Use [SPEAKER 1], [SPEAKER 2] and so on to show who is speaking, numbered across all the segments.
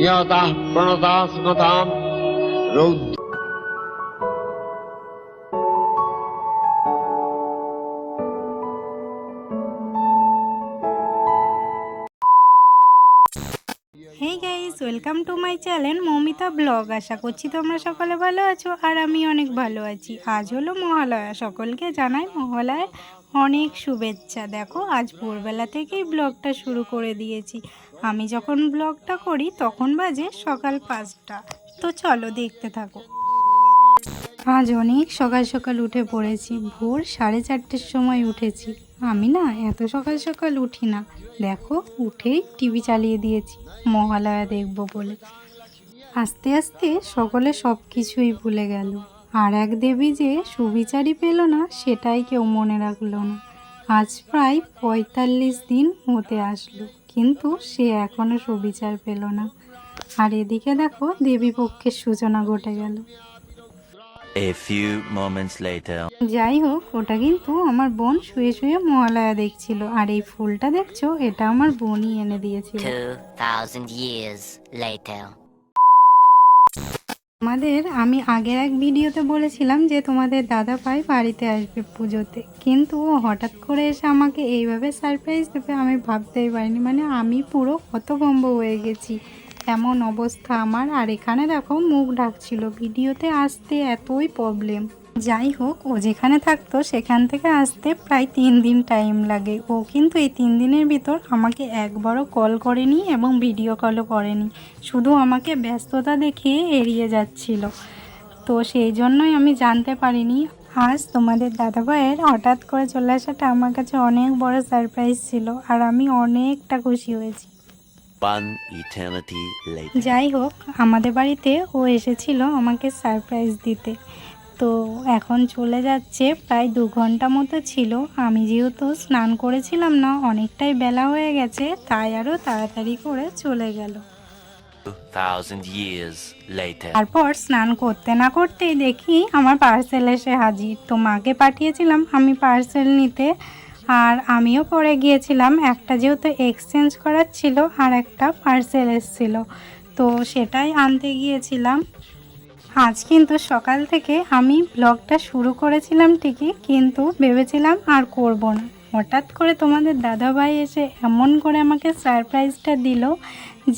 [SPEAKER 1] নিয়তাঃ
[SPEAKER 2] প্রণতাস্মতাম রৌদ্র welcome to my channel Moumita vlog আশা করছি তোমরা সকলে ভালো আছো আর আমি অনেক ভালো আছি। আজ হলো মহালয়া। সকলকে জানাই মহালয়ার অনেক শুভেচ্ছা। দেখো, আজ ভোরবেলা থেকেই ব্লগটা শুরু করে দিয়েছি। আমি যখন ব্লগটা করি, তখন বাজে সকাল পাঁচটা। তো চলো দেখতে থাকো। আজ অনেক সকাল সকাল উঠে পড়েছি। ভোর সাড়ে চারটের সময় উঠেছি। আমি না এত সকাল সকাল উঠি না। দেখো, উঠেই টিভি চালিয়ে দিয়েছি। মহালয়া দেখব বলে। আস্তে আস্তে সকলে সব কিছুই ভুলে গেল। আর এক দেবী যে সুবিচারই পেল না, সেটাই কেউ মনে রাখল না। আজ প্রায় পঁয়তাল্লিশ দিন হতে আসলো। কিন্তু সে এখনও সুবিচার পেল না। আর এদিকে দেখো দেবী পক্ষের সূচনা ঘটে গেল। যাই হোক ওটা কিন্তু আমার বোন শুয়ে শুয়ে মহালয়া দেখছিল। আর এই ফুলটা দেখছ এটা আমার বোনই এনে দিয়েছিল।
[SPEAKER 3] 2,000 years later.
[SPEAKER 2] আমাদের আমি আগের এক ভিডিওতে বলেছিলাম যে তোমাদের দাদা ভাই বাড়িতে আসবে পুজোতে। কিন্তু ও হঠাৎ করে এসে আমাকে এইভাবে সারপ্রাইজ দেবে আমি ভাবতেই পারিনি। মানে আমি পুরো হতভম্ব হয়ে গেছি। এমন অবস্থা আমার। আর এখানে দেখো মুখ ঢাকছিল। ভিডিওতে আসতে এতই প্রবলেম যাই হোক ও যেখানে থাকতো সেখান থেকে আসতে প্রায় তিন দিন টাইম লাগে। ও কিন্তু এই তিন দিনের ভিতর আমাকে একবারও কল করেনি এবং ভিডিও কলও করেনি। শুধু আমাকে ব্যস্ততা দেখিয়ে এড়িয়ে যাচ্ছিল। তো সেই জন্যই আমি জানতে পারিনি। আজ তোমাদের দাদাভাইয়ের হঠাৎ করে চলে আসাটা আমার কাছে অনেক বড় সারপ্রাইজ ছিল আর আমি অনেকটা খুশি হয়েছি. যাই হোক আমাদের বাড়িতে ও এসেছিল আমাকে সারপ্রাইজ দিতে। তো এখন চলে যাচ্ছে প্রায় দু ঘণ্টা মতো ছিল। আমি যেহেতু স্নান করেছিলাম না অনেকটাই বেলা হয়ে গেছে তাই আরও তাড়াতাড়ি করে চলে গেল।
[SPEAKER 4] 2,000
[SPEAKER 2] তারপর স্নান করতে না করতেই দেখি আমার পার্সেল এসে হাজির। তো মাকে পাঠিয়েছিলাম আমি পার্সেল নিতে আর আমিও পরে গিয়েছিলাম। একটা যেহেতু এক্সচেঞ্জ করার ছিল আর একটা পার্সেল এসেছিল। তো সেটাই আনতে গিয়েছিলাম। আজ কিন্তু সকাল থেকে আমি ব্লগটা শুরু করেছিলাম ঠিকই, কিন্তু ভেবেছিলাম আর করব না। হঠাৎ করে তোমাদের দাদাভাই এসে এমন করে আমাকে সারপ্রাইজটা দিল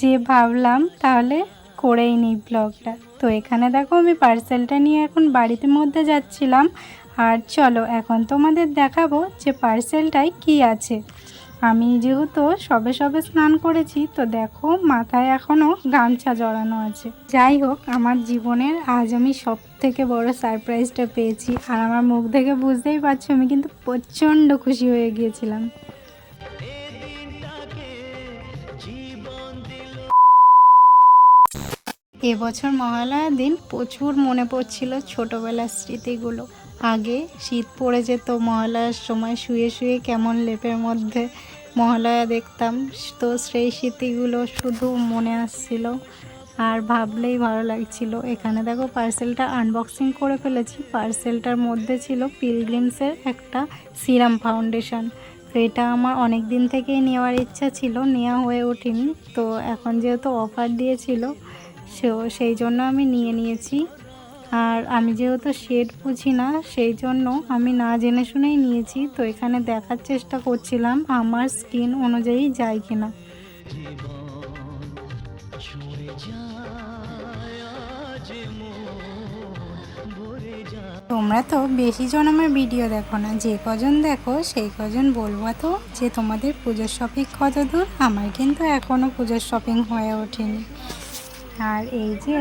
[SPEAKER 2] যে ভাবলাম তাহলে করেই নিই ব্লগটা। তো এখানে দেখো আমি পার্সেলটা নিয়ে এখন বাড়িতে মধ্যে যাচ্ছিলাম। আর চলো এখন তোমাদের দেখাবো যে পার্সেলটায় কি আছে। আমি যেহেতু সবে সবে স্নান করেছি, তো দেখো মাথায় এখনও গামছা জড়ানো আছে। যাই হোক, আমার জীবনের আজ আমি সব থেকে বড় সারপ্রাইজটা পেয়েছি। আর আমার মুখ থেকে বুঝতেই পারছ, আমি কিন্তু প্রচণ্ড খুশি হয়ে গিয়েছিলাম। এবছর মহালয়ার দিন প্রচুর মনে পড়ছিল ছোটোবেলার স্মৃতিগুলো। আগে শীত পড়ে যেত, মহালয়ার সময় শুয়ে শুয়ে কেমন লেপের মধ্যে মহালয়া দেখতাম। তো সেই স্মৃতিগুলো শুধু মনে আসছিল আর ভাবলেই ভালো লাগছিল। এখানে দেখো পার্সেলটা আনবক্সিং করে ফেলেছি। পার্সেলটার মধ্যে ছিল পিলগ্রিমসের একটা সিরাম ফাউন্ডেশন তো এটা আমার অনেক দিন থেকেই নেওয়ার ইচ্ছা ছিল, নেওয়া হয়ে ওঠেনি। তো এখন যেহেতু অফার দিয়েছিল, সো সেই জন্য আমি নিয়ে নিয়েছি। আর আমি যেহেতু শেড বুঝি না, সেই জন্য আমি না জেনে শুনেই নিয়েছি। তো এখানে দেখার চেষ্টা করছিলাম, আমার স্কিন অনুযায়ী যায় কিনা। তোমরা তো বেশি জন আমার ভিডিও দেখো না, যে কজন দেখো সেই কজন বলব তো যে তোমাদের পুজোর শপিং কত দূর আমার কিন্তু এখনও পুজোর শপিং হয়ে ওঠেনি। আর এই যে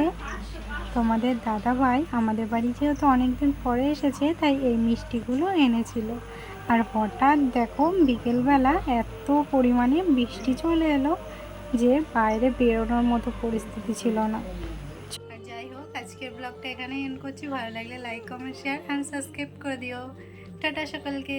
[SPEAKER 2] তোমাদের দাদা ভাই আমাদের বাড়ি যেহেতু অনেকদিন পরে এসেছে, তাই এই মিষ্টিগুলো এনেছিল। আর হঠাৎ দেখো বিকেলবেলা এত পরিমাণে বৃষ্টি চলে এলো যে বাইরে বেরোনোর মতো পরিস্থিতি ছিল না। যাই হোক, আজকের ব্লগটা এখানে এন্ড করছি। ভালো লাগলে like comment share and subscribe করে দিও। টাটা সকালকে।